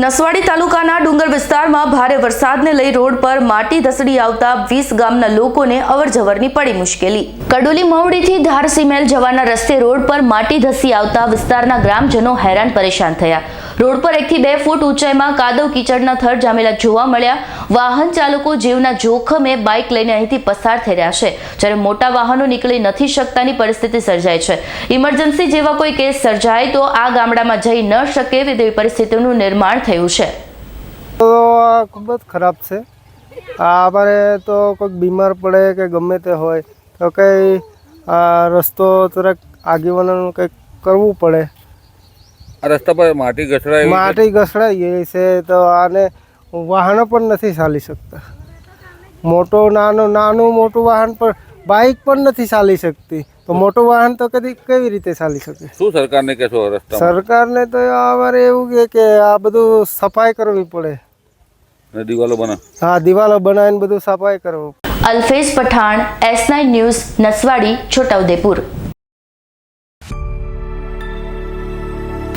નસવાડી તાલુકાના ડુંગર વિસ્તારમાં ભારે વરસાદને લઈ રોડ પર માટી ધસડી આવતા વીસ ગામના લોકોને અવરજવરની પડી મુશ્કેલી. કડોલી મવડીથી ધારસીમેલ જવાના રસ્તે રોડ પર માટી ધસી આવતા વિસ્તારના ગ્રામજનો હેરાન પરેશાન થયા. રોડ પર એકથી બે ફૂટ ઊંચાઈમાં કાદવ કીચડના થર જામેલા જોવા મળ્યા. વાહન ચાલકો જીવના જોખમે બાઇક લઈને અહીંથી પસાર થઈ રહ્યા છે, જ્યારે મોટા વાહનો નીકળી નથી શકતાની પરિસ્થિતિ સર્જાય છે. ઇમરજન્સી જેવા કોઈ કેસ સર્જાય તો આ ગામડામાં જઈ ન શકે તેવી પરિસ્થિતિનું નિર્માણ થયું છે. ખૂબ જ ખરાબ છે. અમારે તો કોઈક બીમાર પડે કે ગમે તે હોય, તો કંઈ રસ્તો જરાક આગેવાનનું કંઈક કરવું પડે. આ રસ્તા પર માટી ઘસડાય માટી ઘસડાઈ ગઈ છે તો આને વાહનો પણ નથી ચાલી શકતા. મોટો નાનો નાનું મોટું વાહન પણ બાઇક પણ નથી ચાલી શકતી. તો મોટું વાહન તો કદી કેવી રીતે ચાલી શકે? શું સરકારને કહેશો રસ્તા સરકારને તો અમારે એવું કે કે આ બધું સફાઈ કરવી પડે. ને દિવાલો બના હા દિવાલો બનાવીને બધું સફાઈ કરવું. Alfez Pathan S nine news Naswadi Chhota Udepur.